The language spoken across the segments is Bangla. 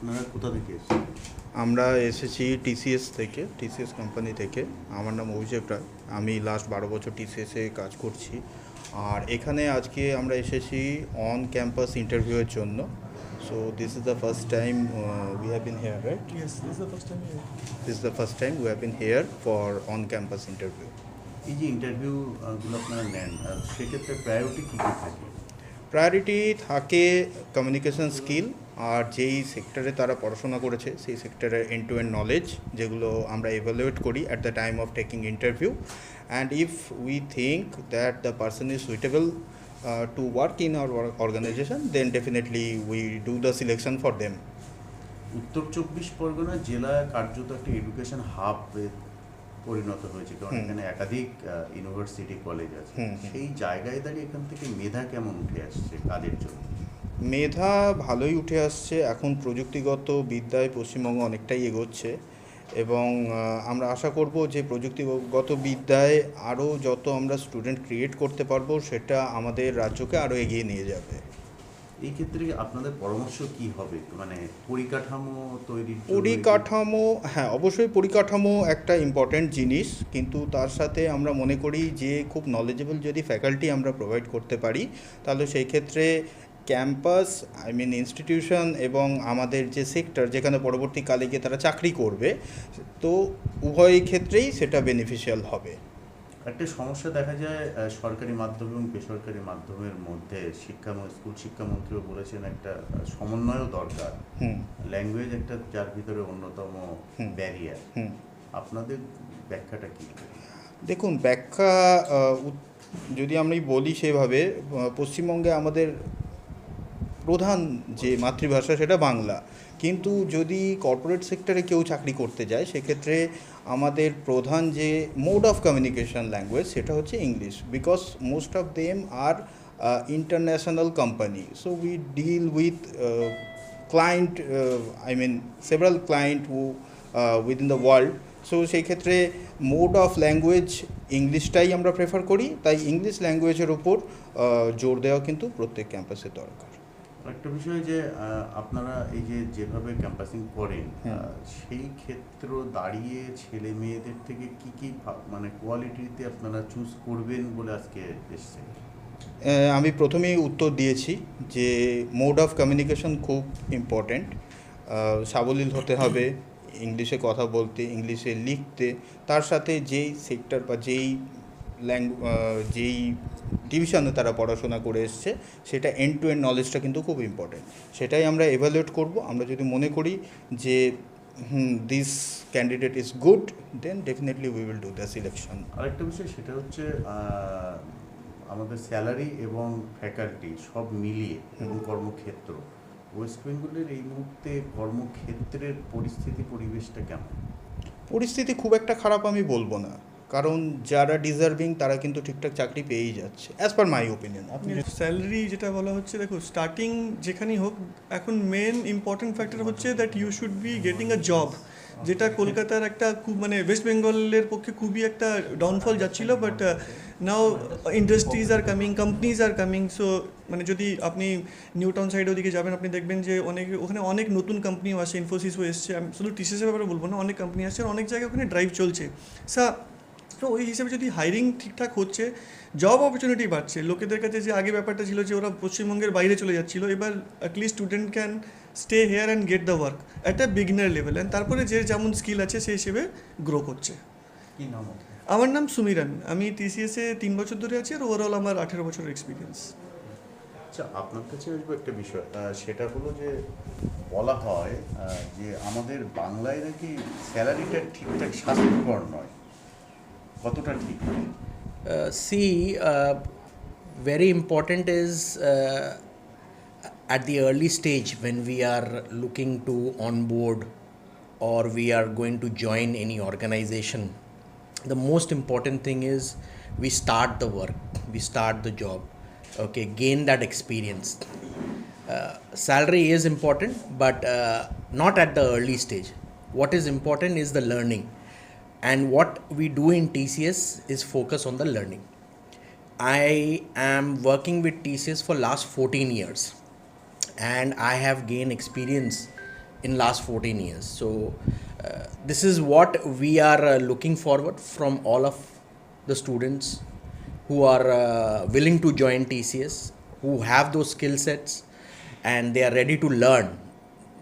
আপনারা কোথা থেকে এসেছেন? আমরা এসেছি টিসিএস থেকে টিসিএস কোম্পানি থেকে। আমার নাম অভিষেক রায়। আমি লাস্ট বারো বছর টিসিএসে কাজ করছি। আর এখানে আজকে আমরা এসেছি অন ক্যাম্পাস ইন্টারভিউয়ের জন্য। So this is the first time we have been here right this is the first time we have been here for on campus interview এই যে ইন্টারভিউ গুলো আপনারা নেন সেক্ষেত্রে প্রায়োরিটি কী কী থাকে? প্রায়োরিটি থাকে কমিউনিকেশন স্কিল আর যেই সেক্টরে তারা পড়াশোনা করেছে সেই সেক্টরের এন্ড টু এন্ড নলেজ যেগুলো আমরা এভালুয়েট করি at the time of taking interview and if we think that the person is suitable to work in our organisation then definitely we do the selection for them Uttar Chobbish Pargana জেলা কার্যত একটা এডুকেশন হাব পরিণত হয়েছে। কারণ এখানে একাধিক ইউনিভার্সিটি কলেজ আছে। সেই জায়গায় দাঁড়িয়ে এখান থেকে মেধা কেমন উঠে আসছে কাজের জন্য? মেধা ভালোই উঠে আসছে এখন প্রযুক্তিগত বিদ্যায় পশ্চিমবঙ্গ অনেকটাই এগোচ্ছে এবং আমরা আশা করব যে প্রযুক্তিগত বিদ্যায় আরও যত আমরা স্টুডেন্ট ক্রিয়েট করতে পারব সেটা আমাদের রাজ্যকে আরও এগিয়ে নিয়ে যাবে। এই ক্ষেত্রে আপনাদের পরামর্শ কি হবে? মানে পরিকাঠামো তৈরি পরিকাঠামো হ্যাঁ অবশ্যই পরিকাঠামো একটা ইম্পর্ট্যান্ট জিনিস কিন্তু তার সাথে আমরা মনে করি যে খুব নলেজেবল যদি ফ্যাকাল্টি আমরা প্রোভাইড করতে পারি তাহলে সেই ক্ষেত্রে ক্যাম্পাস আই মিন ইনস্টিটিউশন এবং আমাদের যে সেক্টর যেখানে পরবর্তীকালে গিয়ে তারা চাকরি করবে তো উভয় ক্ষেত্রেই সেটা বেনিফিশিয়াল হবে। একটা সমস্যা দেখা যায় সরকারি মাধ্যম এবং বেসরকারি মাধ্যমের মধ্যে শিক্ষা স্কুল শিক্ষামন্ত্রীও বলেছেন একটা সমন্বয়ও দরকার। ল্যাঙ্গুয়েজ একটা যার ভিতরে অন্যতম ব্যারিয়ার হুম। আপনাদের ব্যাখ্যাটা কি? দেখুন ব্যাখ্যা যদি আমি বলি সেভাবে পশ্চিমবঙ্গে আমাদের প্রধান যে মাতৃভাষা সেটা বাংলা। কিন্তু যদি কর্পোরেট সেক্টরে কেউ চাকরি করতে যায়, সেক্ষেত্রে আমাদের প্রধান যে মোড অফ কমিউনিকেশন ল্যাঙ্গুয়েজ সেটা হচ্ছে English because most of them are international company so we deal with client I mean several client who within the world so সেই ক্ষেত্রে মোড অফ ল্যাঙ্গুয়েজ ইংলিশটাই আমরা প্রেফার করি। তাই ইংলিশ ল্যাঙ্গুয়েজের ওপর জোর দেওয়া কিন্তু প্রত্যেক ক্যাম্পাসে দরকার। একটা বিষয় যে আপনারা এই যে যেভাবে ক্যাম্পাসিং করেন সেই ক্ষেত্র দাঁড়িয়ে ছেলে মেয়েদের থেকে কি কি মানে কোয়ালিটিতে আপনারা চুজ করবেন বলে আজকে এসছেন? আহ, আমি প্রথমেই উত্তর দিয়েছি যে মোড অফ কমিউনিকেশন খুব ইম্পর্ট্যান্ট সাবলীল হতে হবে ইংলিশে কথা বলতে ইংলিশে লিখতে তার সাথে যেই সেক্টর বা যেই যেই ডিভিশনে তারা পড়াশোনা করে এসছে সেটা এন্ড টু এন্ড নলেজটা কিন্তু খুব ইম্পর্ট্যান্ট সেটাই আমরা এভালুয়েট করব। আমরা যদি মনে করি যে this candidate is good then definitely we will do the selection আরেকটা বিষয় সেটা হচ্ছে আমাদের স্যালারি এবং ফ্যাকাল্টি সব মিলিয়ে এবং কর্মক্ষেত্র। ওয়েস্ট বেঙ্গলের এই মুহূর্তে কর্মক্ষেত্রের পরিস্থিতি পরিবেশটা কেমন? পরিস্থিতি খুব একটা খারাপ আমি বলব না। কারণ যারা ডিজার্ভিং তারা কিন্তু ঠিকঠাক চাকরি পেয়েই যাচ্ছে অ্যাজ পার মাই ওপিনিয়ন আপনি স্যালারি যেটা বলা হচ্ছে, দেখো স্টার্টিং যেখানেই হোক, এখন মেন ইম্পর্টেন্ট ফ্যাক্টর হচ্ছে that you should be getting a job যেটা কলকাতার একটা খুব মানে ওয়েস্ট বেঙ্গলের পক্ষে খুবই একটা ডাউনফল যাচ্ছিল but now industries are coming companies are coming so মানে যদি আপনি নিউ টাউন সাইড ওদিকে যাবেন, আপনি দেখবেন যে অনেক, ওখানে অনেক নতুন কোম্পানিও আসে ইনফোসিসও এসছে, আমি শুধু টিসিসের ব্যাপারে বলব না, অনেক কোম্পানি আসছে অনেক জায়গায় ওখানে ড্রাইভ চলছে। সা তো ওই হিসেবে যদি হায়ারিং ঠিকঠাক হচ্ছে জব অপরচুনিটি বাড়ছে। লোকেদের কাছে যে আগে ব্যাপারটা ছিল যে ওরা পশ্চিমবঙ্গের বাইরে চলে যাচ্ছিল এবার at least student can stay here and get the work at a beginner level and তারপরে যে যেমন স্কিল আছে সেই হিসেবে গ্রো করছে। কি নাম আমার নাম সুমিরান। আমি টিসিএসে তিন বছর ধরে আছি আর ওভারঅল আমার আঠেরো বছরের এক্সপিরিয়েন্স আচ্ছা আপনার কাছে আসব একটা বিষয় সেটা হলো যে বলা হয় যে আমাদের বাংলায় নাকি স্যালারিটা ঠিকঠাক স্বাস্থ্যকর নয়। কতটা ঠিক Uh, see, uh, very important is uh, at the early stage when we are looking to onboard or we are going to join any organization. The most important thing is we start the work, we start the job, okay, gain that experience. Uh, salary is important, but uh, not at the early stage. What is important is the learning and what we do in TCS is focus on the learning. I am working with TCS for last 14 years and I have gained experience in last 14 years. So uh, this is what we are uh, looking forward from all of the students who are uh, willing to join TCS, who have those skill sets, and they are ready to learn.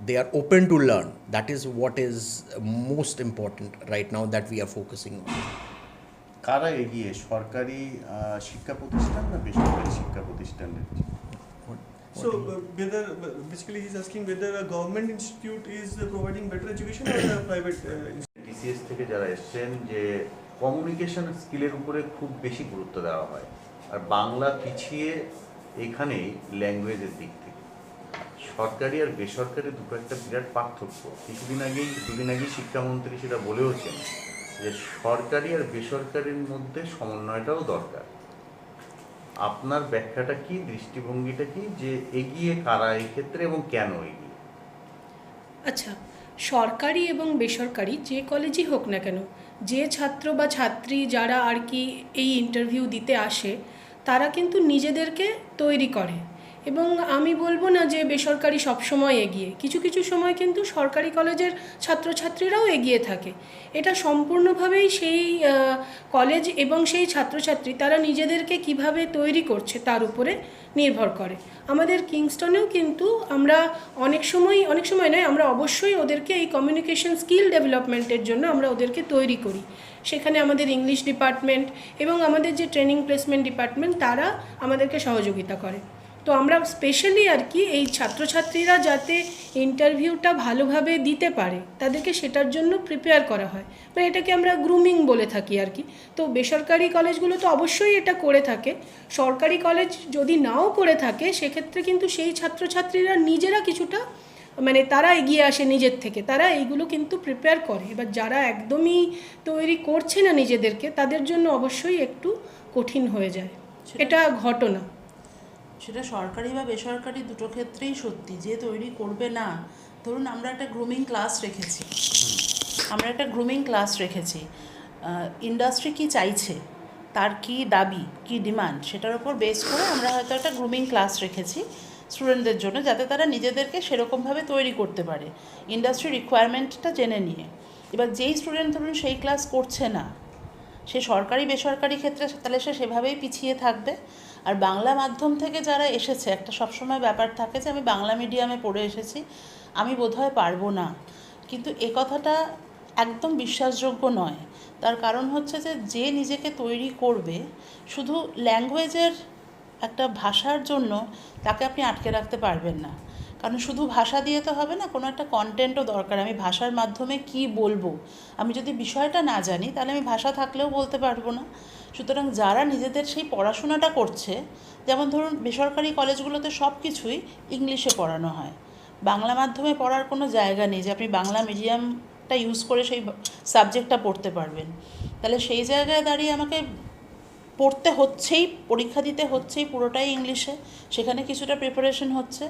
They are open to learn. That is what is most important right now that we are focusing on. কারা এগিয়ে সরকারি শিক্ষা প্রতিষ্ঠান না বেসরকারি শিক্ষা প্রতিষ্ঠানের So uh, whether basically he's asking whether a government institute is uh, providing better education or a private uh, institute. TCS থেকে যারা এসছেন যে কমিউনিকেশন স্কিলের উপরে খুব বেশি গুরুত্ব দেওয়া হয় আর বাংলা পিছিয়ে এখানেই ল্যাঙ্গুয়েজের দিক থেকে সরকারি আর বেসরকারি দুটো একটা বিরাট পার্থক্য। কিছুদিন আগেই দুদিন আগেই শিক্ষামন্ত্রী সেটা বলেওছেন যে সরকারি আর বেসরকারির মধ্যে সমন্বয়টাও দরকার। আপনার ব্যাখ্যাটা কি, দৃষ্টিভঙ্গিটা কি, যে এগিয়ে কারা ক্ষেত্রে এবং কেন এগিয়ে? আচ্ছা সরকারি এবং বেসরকারি যে কলেজই হোক না কেন, যে ছাত্র বা ছাত্রী যারা আর কি এই ইন্টারভিউ দিতে আসে, তারা কিন্তু নিজেদেরকে তৈরি করে। এবং আমি বলব না যে বেসরকারি সবসময় এগিয়ে। কিছু কিছু সময় কিন্তু সরকারি কলেজের ছাত্রছাত্রীরাও এগিয়ে থাকে। এটা সম্পূর্ণভাবেই সেই কলেজ এবং সেই ছাত্রছাত্রী, তারা নিজেদেরকে কীভাবে তৈরি করছে তার উপরে নির্ভর করে। আমাদের কিংস্টনেও কিন্তু আমরা অনেক সময় অনেক সময় নয়, আমরা অবশ্যই ওদেরকে এই কমিউনিকেশন স্কিল ডেভেলপমেন্টের জন্য আমরা ওদেরকে তৈরি করি। সেখানে আমাদের ইংলিশ ডিপার্টমেন্ট এবং আমাদের যে ট্রেনিং প্লেসমেন্ট ডিপার্টমেন্ট তারা আমাদেরকে সহযোগিতা করে। তো আমরা স্পেশালি আর কি এই ছাত্রছাত্রীরা যাতে ইন্টারভিউটা ভালোভাবে দিতে পারে তাদেরকে সেটার জন্য প্রিপেয়ার করা হয়। মানে এটাকে আমরা গ্রুমিং বলে থাকি আর কি। তো বেসরকারি কলেজগুলো তো অবশ্যই এটা করে থাকে। সরকারি কলেজ যদি নাও করে থাকে সেক্ষেত্রে কিন্তু সেই ছাত্রছাত্রীরা নিজেরা কিছুটা মানে তারা এগিয়ে আসে নিজের থেকে। তারা এইগুলো কিন্তু প্রিপেয়ার করে। এবার যারা একদমই তৈরি করছে না নিজেদেরকে তাদের জন্য অবশ্যই একটু কঠিন হয়ে যায়। এটা ঘটনা। সেটা সরকারি বা বেসরকারি দুটো ক্ষেত্রেই সত্যি, যে তৈরি করবে না। ধরুন আমরা একটা গ্রুমিং ক্লাস রেখেছি। আমরা একটা গ্রুমিং ক্লাস রেখেছি। ইন্ডাস্ট্রি কি চাইছে? তার কি দাবি, কি ডিমান্ড সেটার উপর বেস করে আমরা হয়তো একটা গ্রুমিং ক্লাস রেখেছি স্টুডেন্টদের জন্য, যাতে তারা নিজেদেরকে সেরকমভাবে তৈরি করতে পারে। ইন্ডাস্ট্রি রিকোয়ারমেন্টটা জেনে নিয়ে। এবার যেই স্টুডেন্ট ধরুন সেই ক্লাস করছে না সে সরকারি, বেসরকারি ক্ষেত্রে তাহলে সে সেভাবেই পিছিয়ে থাকবে। আর বাংলা মাধ্যম থেকে যারা এসেছে, একটা সবসময় ব্যাপার থাকে যে, আমি বাংলা মিডিয়ামে পড়ে এসেছি, আমি বোধহয় পারব না। কিন্তু এ কথাটা একদম বিশ্বাসযোগ্য নয়। তার কারণ হচ্ছে যে যে নিজেকে তৈরি করবে, শুধু ল্যাঙ্গুয়েজের একটা ভাষার জন্য তাকে আপনি আটকে রাখতে পারবেন না। কারণ শুধু ভাষা দিয়ে তো হবে না, কোনো একটা কন্টেন্টও দরকার। আমি ভাষার মাধ্যমে কি বলব? আমি যদি বিষয়টা না জানি, তাহলে আমি ভাষা থাকলেও বলতে পারব না। সুতরাং যারা নিজেদের সেই পড়াশোনাটা করছে, যেমন ধরুন বেসরকারি কলেজগুলোতে সব কিছুই ইংলিশে পড়ানো হয়। বাংলা মাধ্যমে পড়ার কোনো জায়গা নেই যে আপনি বাংলা মিডিয়ামটা ইউজ করে সেই সাবজেক্টটা পড়তে পারবেন। তাহলে সেই জায়গায় দাঁড়িয়ে আমাকে পড়তে হচ্ছেই, পরীক্ষা দিতে হচ্ছেই পুরোটাই ইংলিশে, সেখানে কিছুটা প্রিপারেশন হচ্ছে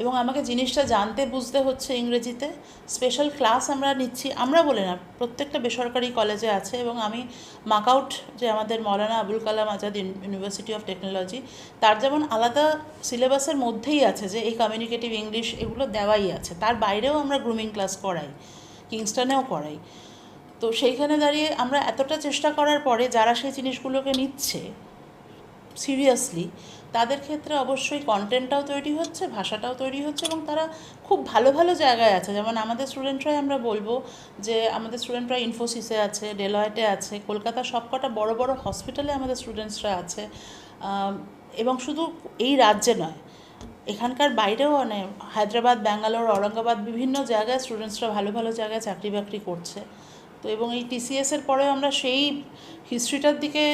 এবং আমাকে জিনিসটা জানতে, বুঝতে হচ্ছে ইংরেজিতে। স্পেশাল ক্লাস আমরা নিচ্ছি, আমরা বলে না, প্রত্যেকটা বেসরকারি কলেজে আছে এবং আমি মাকআউট যে আমাদের Maulana Abul Kalam Azad university of technology তার যেমন আলাদা সিলেবাসের মধ্যেই আছে যে এই কমিউনিকেটিভ ইংলিশ এগুলো দেওয়াই আছে, তার বাইরেও আমরা গ্রুমিং ক্লাস করাই কিংস্টনেও করাই। তো সেইখানে দাঁড়িয়ে আমরা এতটা চেষ্টা করার পরে যারা সেই জিনিসগুলোকে নিচ্ছে সিরিয়াসলি তাদের ক্ষেত্রে অবশ্যই কন্টেন্টটাও তৈরি হচ্ছে, ভাষাটাও তৈরি হচ্ছে এবং তারা খুব ভালো ভালো জায়গায় আছে। যেমন আমাদের স্টুডেন্টরাই আমরা বলব যে, আমাদের স্টুডেন্টরা ইনফোসিসে আছে ডেলয়েটে আছে, কলকাতার সবকটা বড় বড় হসপিটালে আমাদের স্টুডেন্টসরা আছে। এবং শুধু এই রাজ্যে নয়, এখানকার বাইরেও অনেক হায়দ্রাবাদ, ব্যাঙ্গালোর, ঔরঙ্গাবাদ বিভিন্ন জায়গায় স্টুডেন্টসরা ভালো ভালো জায়গায় চাকরি বাকরি করছে। তো এবং এই টিসিএসের পরেও আমরা সেই হিস্ট্রিটার দিকে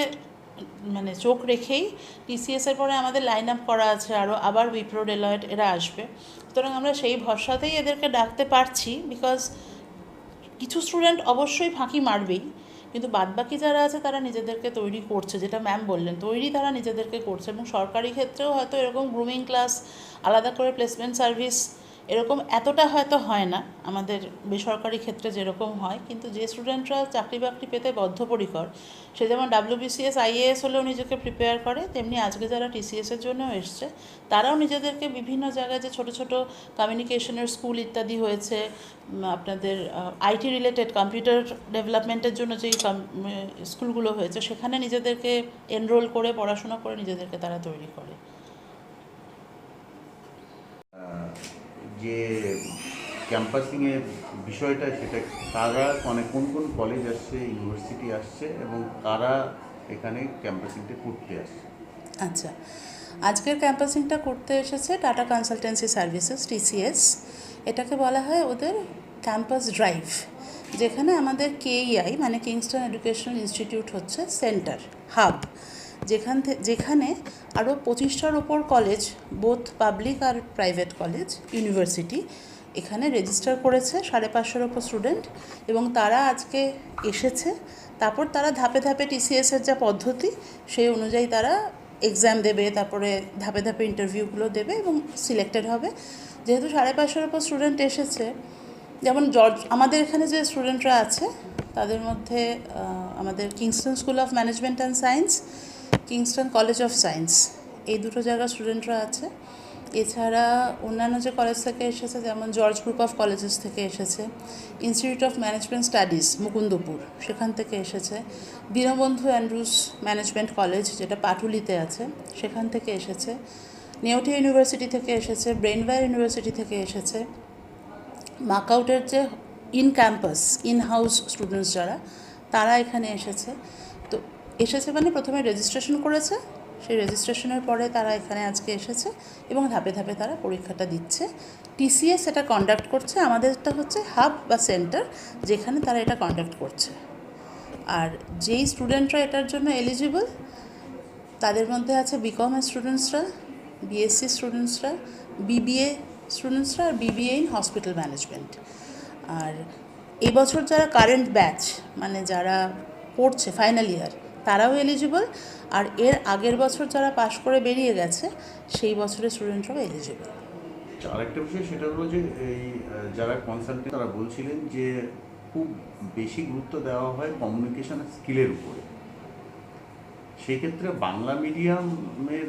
মানে চোখ রেখেই টিসিএসের পরে আমাদের লাইন আপ করা আছে আরও আবার উইপ্রো ডেলয়েট এরা আসবে। সুতরাং আমরা সেই ভরসাতেই এদেরকে ডাকতে পারছি বিকজ কিছু স্টুডেন্ট অবশ্যই ফাঁকি মারবেই, কিন্তু বাদবাকি যারা আছে তারা নিজেদেরকে তৈরি করছে, যেটা ম্যাম বললেন, তৈরি তারা নিজেদেরকে করছে এবং সরকারি ক্ষেত্রেও হয়তো এরকম গ্রুমিং ক্লাস আলাদা করে প্লেসমেন্ট সার্ভিস এরকম এতটা হয়তো হয় না, আমাদের বেসরকারি ক্ষেত্রে যেরকম হয়, কিন্তু যে স্টুডেন্টরা চাকরি বাকরি পেতে বদ্ধপরিকর, সে যেমন ডাব্লিউবিসিএস আইএএস হলেও নিজেকে প্রিপেয়ার করে, তেমনি আজকে যারা টিসিএসের জন্যও এসছে, তারাও নিজেদেরকে বিভিন্ন জায়গায় যে ছোট ছোট কমিউনিকেশনের স্কুল ইত্যাদি হয়েছে আপনাদের আইটি রিলেটেড কম্পিউটার ডেভেলপমেন্টের জন্য যেই স্কুলগুলো হয়েছে, সেখানে নিজেদেরকে এনরোল করে, পড়াশোনা করে নিজেদেরকে তারা তৈরি করে। যে ক্যাম্পাসিংয়ের বিষয়টা, সেটা কারা মানে কোন কোন কলেজ আসছে ইউনিভার্সিটি আসছে এবং কারা এখানে ক্যাম্পাসিংটা করতে আসছে। আচ্ছা। আজকের ক্যাম্পাসিংটা করতে এসেছে টাটা কনসালটেন্সি সার্ভিসেস টিসিএস এটাকে বলা হয় ওদের ক্যাম্পাস ড্রাইভ যেখানে আমাদের কেইআই মানে কিংস্টন এডুকেশনাল ইনস্টিটিউট হচ্ছে সেন্টার হাব যেখান যেখানে আরও পঁচিশটার ওপর কলেজ বোথ পাবলিক আর প্রাইভেট কলেজ ইউনিভার্সিটি এখানে রেজিস্টার করেছে সাড়ে পাঁচশোর ওপর স্টুডেন্ট এবং তারা আজকে এসেছে। তারপর তারা ধাপে ধাপে টিসিএসের যা পদ্ধতি, সেই অনুযায়ী তারা এক্সাম দেবে, তারপরে ধাপে ধাপে ইন্টারভিউগুলো দেবে এবং সিলেক্টেড হবে। যেহেতু সাড়ে পাঁচশোর ওপর স্টুডেন্ট এসেছে, যেমন জর্জ, আমাদের এখানে যে স্টুডেন্টরা আছে, তাদের মধ্যে আমাদের Kingston school of management and science Kingston college of science এই দুটো জায়গার স্টুডেন্টরা আছে। এছাড়া অন্যান্য যে কলেজ থেকে এসেছে, যেমন জর্জ গ্রুপ অফ কলেজেস থেকে এসেছে institute of management studies Mukundapur, সেখান থেকে এসেছে। দীনবন্ধু অ্যান্ড্রুস ম্যানেজমেন্ট কলেজ যেটা পাটুলিতে আছে, সেখান থেকে এসেছে। নেওটি ইউনিভার্সিটি থেকে এসেছে ব্রেনওয়্যার ইউনিভার্সিটি থেকে এসেছে। মাকআউটের যে in campus in house students যারা, তারা এখানে এসেছে। এসেছে মানে প্রথমে রেজিস্ট্রেশন করেছে। সেই রেজিস্ট্রেশনের পরে তারা এখানে আজকে এসেছে এবং ধাপে ধাপে তারা পরীক্ষাটা দিচ্ছে। টিসিএস এটা কন্ডাক্ট করছে, আমাদেরটা হচ্ছে হাব বা সেন্টার যেখানে তারা এটা কন্ডাক্ট করছে। আর যেই স্টুডেন্টরা এটার জন্য এলিজিবল তাদের মধ্যে আছে বিকমের স্টুডেন্টসরা বিএসসি স্টুডেন্টসরা বিবিএ স্টুডেন্টসরা আর বিবিএ ইন হসপিটাল ম্যানেজমেন্ট আর এবছর যারা কারেন্ট ব্যাচ মানে যারা পড়ছে ফাইনাল ইয়ার তারাও এলিজিবল আর এর আগের বছর যারা পাশ করে বেরিয়ে গেছে সেই বছরের স্টুডেন্টরাও এলিজিবল আচ্ছা, আরেকটা বিষয় সেটা হলো যে এই যারা কনসালটেন্ট তারা বলছিলেন যে খুব বেশি গুরুত্ব দেওয়া হয় কমিউনিকেশন স্কিলের উপরে। সেক্ষেত্রে বাংলা মিডিয়ামের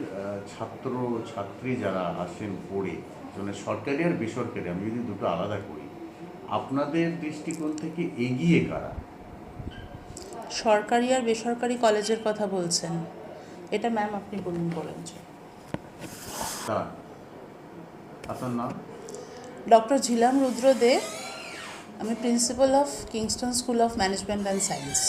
ছাত্র ছাত্রী যারা আসেন পড়ে মানে সরকারি আর বেসরকারি আমি যদি দুটো আলাদা করি আপনাদের দৃষ্টিকোণ থেকে এগিয়ে কারা? সরকারি আর বেসরকারি কলেজের কথা বলছেন। এটা ম্যাম আপনি বলুন বলেন তা আপনার নাম? ডক্টর ঝিলাম রুদ্র দে আমি principal of Kingston school of management and science